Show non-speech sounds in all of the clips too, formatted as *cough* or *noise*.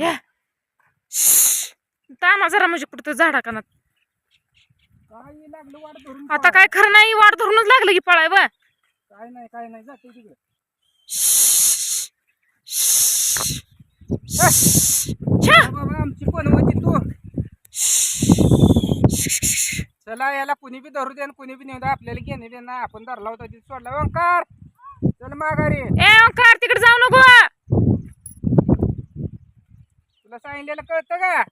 या. ताना जरा म्हणजे कुठं झाडा कानात आता काय खरं नाही वाट धरूनच लागलं की पळाय बा काय नाही काय नाही जाते तिकडे. आमची पण होती तू? चला याला कुणी बी धरू दे आणि कुणी बी नेऊ दे. आपल्याला घेणे दे ना. आपण धरला होता तिथे सोडला. ओंकार चल माघारी. ए ओंकार तिकडे जाऊ नको. तुला सांगितलेलं कळतं का?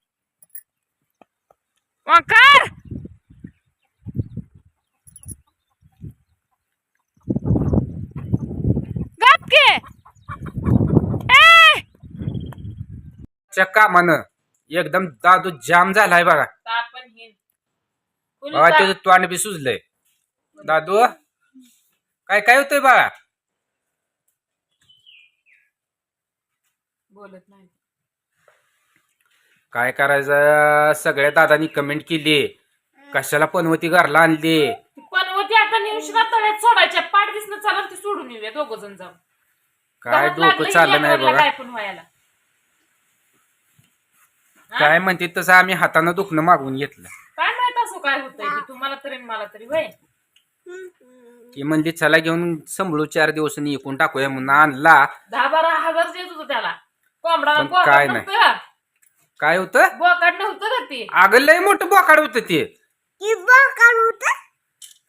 चक्का मन एकदम दादू जाम झालाय बघा. बघा त्याचं तोंड बी सुजलंय. दादू काय काय होतंय बाळा? बोलत नाही. काय करायचं? सगळ्या दादानी कमेंट केली. कशाला पनवती घरला आणली? पण होती आता निवशिका तळ्यात सोडायच्या. पाठ दिसणं चालत ती सोडून येऊया दोघ जण जाऊन. काय घरात लागलं डोकं की चाललं नाही लेकराला बघा. काय पण व्हायला काय म्हणते तसं आम्ही हातानं दुखणं मागून घेतलं. काय माहीत असं काय होतंय ते तुम्हाला तरी आणि मला तरी वय ती म्हणली चला घेऊन संभळू चार दिवस इकून टाकूया म्हणून आणला. दहा बारा हजार देत होतो त्याला. कोंबडाला पण बोकाड काय नाही. काय होतं? बोकाड नव्हतं का ते? अगं लय मोठं बोकाड होतं ते.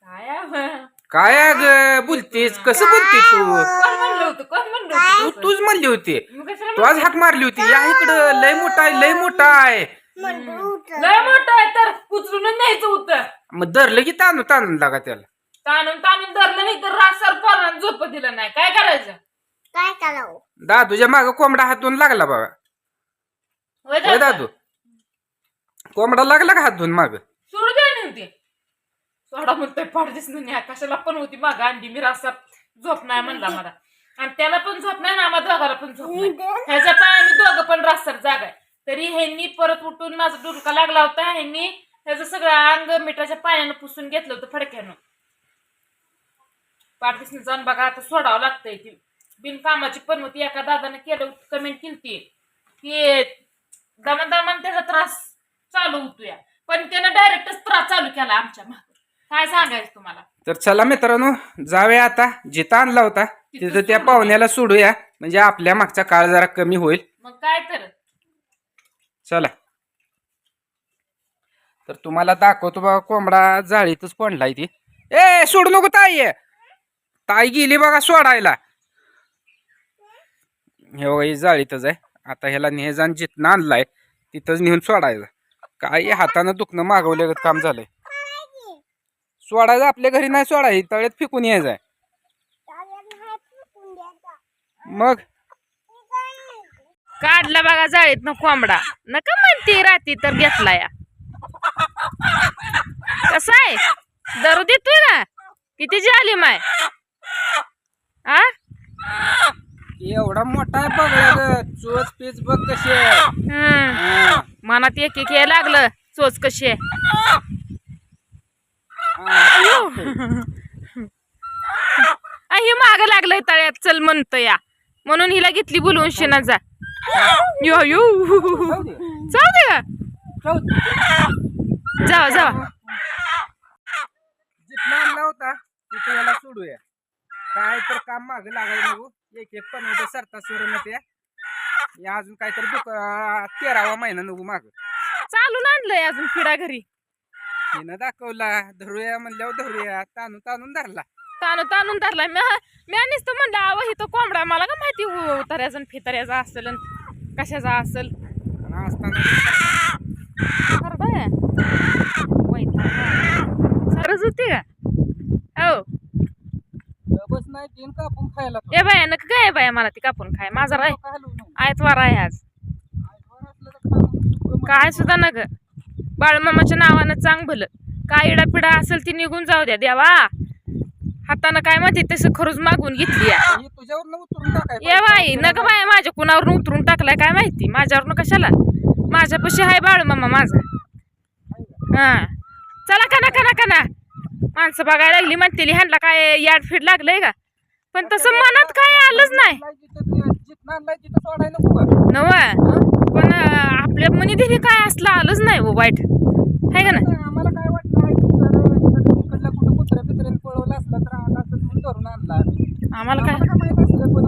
काय आहे? काय अग बोलतेस? कसं बोलते तू? कोण म्हणलं होतं? कोण म्हणलं तू होतं तूच म्हणली होती. कशाला तू आज हाक मारली होती. या इकडं लय मोठा आहे लय मोठा आहे. म्हणलं? लय मोठं आहे तर उचलून न्यायचं होतं. मग धरलं की ताणू ताणून लागा त्याला. ताणून ताणून धरलं नाही तर रासर पोरानं झोप दिलं नाही. काय करायचं? काय करावं? दादूच्या माग कोंबडा हातून लागला बाबा. होय होय दादा? दादू. कोंबडा लागला का हातून माग? सोडू द्या नव्हती सोडा म्हणतोय पाठ दिसणं नाही कशाला पण होती माग अंडी मी रासात झोप नाही म्हणला मला. आणि त्याला पण झोप नाही ना आम्हा दोघाला पण झोप नाही. ह्याच्या पायाने दोघं पण रास्तर जाग आहे तरी ह्यांनी परत उठून माझा डुलका लागला होता ह्यांनी ह्याचं सगळं अंग मिठाच्या पायानं पुसून घेतलं होतं फडक्यानं. पाठ दिसणं जाऊन बघा आता सोडावं लागतंय ती. बिनकामाची पण होती एका दादानं केलं कमेंट केली की दमन दमन त्याचा त्रास चालू होतोय पण त्यानं डायरेक्टच त्रास चालू केला आमच्या मागे. काय सांगायचं तुम्हाला? तर चला मित्रांनो जाऊया आता. जिथं आणला होता तिथं त्या पाहुण्याला सोडूया. म्हणजे आपल्या मागचा काळ जरा कमी होईल. मग काय तर. चला. तर तुम्हाला दाखवतो बघा कोंबडा जाळीतच पडलाय ती. ए सोडू नको ताई. ताई गेली बघा सोडायला. हे बघा ही जाळीतच आहे. आता ह्याला नेहजान जिथनं आणलाय तिथंच नेऊन सोडायचं. काय हातानं दुखणं मागवलं काम झालंय. सोडायचं आपल्या घरी नाही सोडाय तळ्यात फेकून यायचंय. मग? काढला बघा जाळीत ना कोंबडा. नका म्हणते राती तर घेतला या. कसा आहे? दरू देतोय ना? किती झाली माय आ? एवढा मोठा आहे बघ चोच पीच बघ कशी आहे हम्म. हा. मनात एक एक यायला लागलं चोच कशी आहे आ, ही माग लागलंय तळ्यात चल म्हणतो या म्हणून हिला घेतली बोलवून शेणात जा यो यो जाऊ दे. का दे. जावा जावा आणला होता तिथे याला सोडूया काय तर काम माग लागायला नको एक एक पण होतं सरता सोडून ते या. अजून काहीतरी दुख अं, तेरावा महिना नको माग. चालून आणलंय अजून पिढा घरी. तिनं दाखवला धरूया म्हणल्यावर धरूया. ताणून ताणून धरला. ताणून ताणून धरलाय मी मी नुसतं म्हणलं आव ही तो कोंबडा मला का माहिती उतार्याचा आणि फितार्याचा असेल कशाचा असेल? असताना सरच होती का? हो. कापून खायला ए बाया नका काय बाया मला ती कापून खाय. माझा राय. आयतवार आहे आज. काय सुद्धा नग. बाळमामाच्या नावानं चांग भलं. काय इडा पिडा असेल ती निघून जाऊ द्या देवा. हातानं काय माहिती तसं खरंच मागून घेतली आहे. ये बाई नका बाय माझ्या कुणावरून उतरून टाकलाय काय माहिती? माझ्यावरून कशाला? माझ्यापाशी हाय बाळ मामा माझा. हा. चला कना कना कना माणसं बघायला लागली म्हणतेली ह्यांना काय याड फिड लागलंय का? पण तसं मनात काय आलंच नाही. जिथं आणलाय तिथं सोडायला नको का नव पण आलंच नाही हो वाईट. आहे का नाही? आम्हाला काय वाटलं असला. आम्हाला काय? काय असलं पण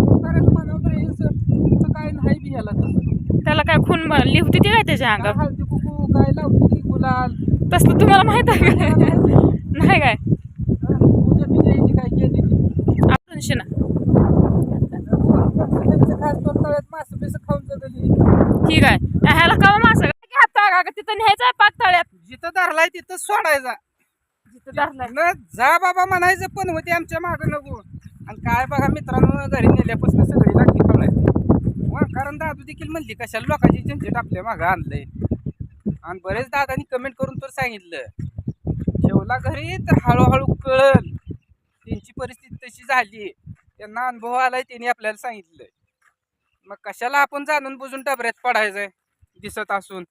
काय त्याला काय खून लिहती ती काय त्याच्या काय अंगावर काय तसलं तुम्हाला माहीत आहे का नाही काय पूजा बिजा याची काय केली ती. आपण शिना त्यांचं खास करून तळ्यात मासं बिसं खाऊन जगली ठीक आहे ह्याला कवा मासा हात का तिथं न्यायचं पातळ्यात जिथं धरलाय तिथं सोडायचा. जिथं धरलाय. न जा बाबा म्हणायचं पण होते आमच्या मागं नको. आणि काय बघा मित्रांनो घरी नेल्यापासून सगळी लागली वा कारण दादू देखील म्हणली कशाला लोकांची झंझट आपल्या मागं आणलंय? आणि बरेच दादानी कमेंट करून तर सांगितलं ठेवला घरी तर हळूहळू कळल त्यांची परिस्थिती तशी झाली. त्यांना अनुभव आलाय त्यांनी आपल्याला सांगितलंय. मग कशाला आपण जाणून बुजून डबऱ्यात पडायचंय? दिसत असून.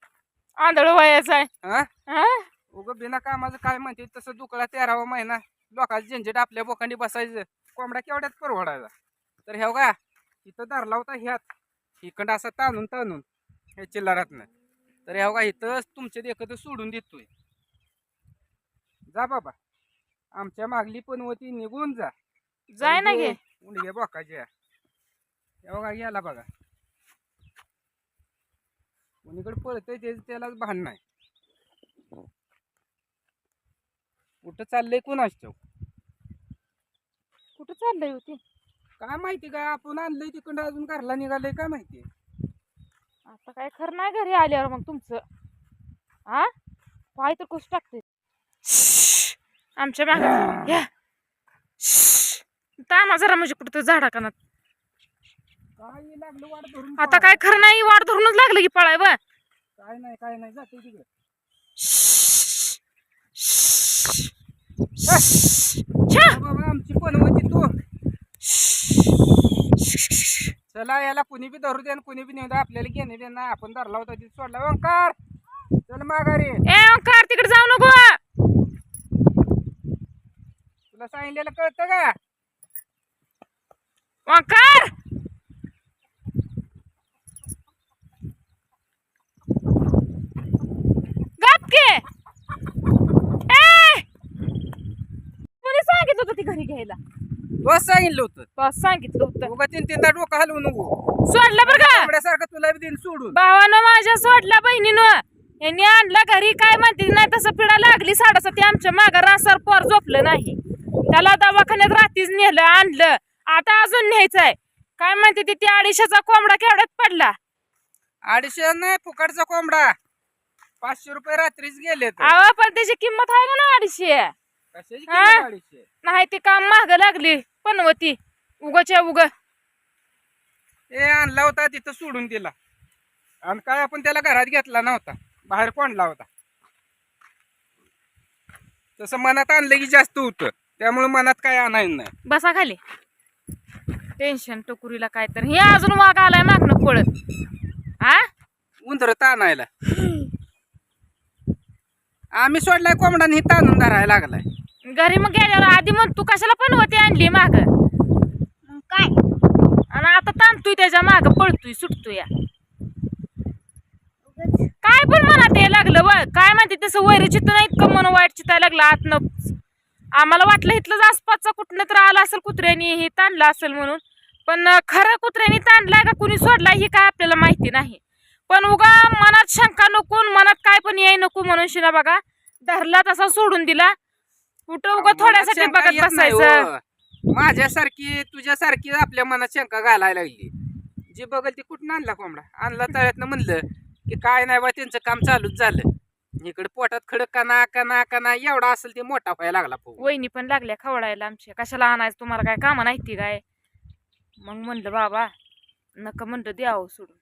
आंधळ वयाचं आहे. हा? हा? उगं बिना कामाचं काय म्हणते तसं दुकळा तेरावा महिना. लोकांचं झंझट आपल्या बोकांडी बसायचं. कोंबडा केवढ्यात परवडायचा? तर ह्या का इथं धरला होता ह्यात. इकडं असा ताणून ताणून ह्या चिल्लारातनं. तर ह्या का इथं तुमच्या देखत सोडून देतोय. जा बाबा. आमच्या मागली पनवती निघून जा. जाय ना घे. उंडगे बोकाच्या. ह्या बघा गेला बघा. कोणीकडे पळतंय ते त्यालाच भान नाही. कुठं चाललंय कोणाच ठेव कुठं चाललंय होती काय माहिती काय आपण आणलंय तिकडं अजून घरला निघालंय काय माहिती? आता काय खरं नाही घरी आल्यावर मग तुमचं. हा पाय तर कुस टाकते आमच्या माग तामा *clears throat* जरा म्हणजे कुठं तर लागलं वाट धरून आता काय खरं नाही वाट धरूनच लागलं की पळाय बा काय नाही काय नाही जाते तिकडे. छा! बाबा आमची पनवती तू? चला याला कुणी बी धरू दे आणि कुणी बी नेऊ दे. आपल्याला घेणे दे ना. आपण धरला होता तिथे सोडला. ओंकार चल माघारी. ए ओंकार तिकडे जाऊ नको. तुला सांगितलेलं कळतं का? ओंकार गप के ए कोणी सांगितलं ती बस सांगितलं होतं. बस सांगितलं होतं. उगा तीन तीनदा डोकं हलवू नको सोडलं बरं का? कोंबड्यासारखं तुला बी देईन सोडून. भावानं माझ्या सोडल्या बहिणीनं. यांनी आणलं घरी काय म्हणते नाही तसं पिढा लागली साडेसाती आमच्या मागं. रासार पोर झोपलं नाही. त्याला दवाखान्यात रात्रीच नेलं आणलं. आता अजून न्यायचंय. काय म्हणते ती? त्या अडीचशेचा कोंबडा केवढ्यात पडला? अडीचशे नाही फुकटचा कोंबडा. पाचशे रुपये रात्रीच गेले अहो पण त्याची किंमत आहे ना अडीचशे? कशाची हा? किंमत अडीचशे नाही ती काम माग लागली. पनवती. उगच्या उग. ए आणला होता तिथं सोडून दिला. आणि काय आपण त्याला घरात घेतला नव्हता. बाहेर कोंडला होता. तसं मनात आणलं की जास्त होतं. त्यामुळे मनात काय आणायचं नाही. बसा खाली. टेन्शन टोकुरीला काय तर हे अजून वाघ आलाय मागणं पळत. हा उंदर ताणायला. आम्ही सोडलाय कोंबडा ही ताणून धरायला लागलाय. घरी मग गेल्यावर आधी मग तू कशाला पण होती आणली माग? काय? आणि आता ताणतोय त्याच्या माग पळतोय सुटतोय. या. काय पण म्हणा ते लागलं व काय म्हणते तसं वैर चित्त नाही इतकं मन वाईट चित्तायला लागलं आतनं. आम्हाला वाटलं इथलंच आसपासचा कुठनं तर आला असेल कुत्र्यानी हे ताणलं असेल म्हणून. पण खरं कुत्र्यानी ताणलाय का कुणी सोडलाय हे काय आपल्याला माहिती नाही. पण उगा मनात शंका नको मनात काय पण याय नको म्हणून शिना बघा. धरला तसा सोडून दिला. कुठं उगा थोड्यासाठी शंका बघत येत नाही बसायचं? हो. माझ्यासारखी तुझ्यासारखी आपल्या मनात शंका घालायला लागली. जी बघल ती कुठून आणला कोंबडा? आणला तळ्यातनं म्हणलं की काय नाही बा त्यांचं काम चालूच झालं. इकडे पोटात खडक कना कना कना एवढा असेल ते मोठा व्हायला लागला. वहिनी पण लागल्या खवडायला आमच्या. कशाला आणायचं तुम्हाला काय कामं नाही ती काय? मग म्हणलं बाबा नका म्हणलं द्यावं सोडून.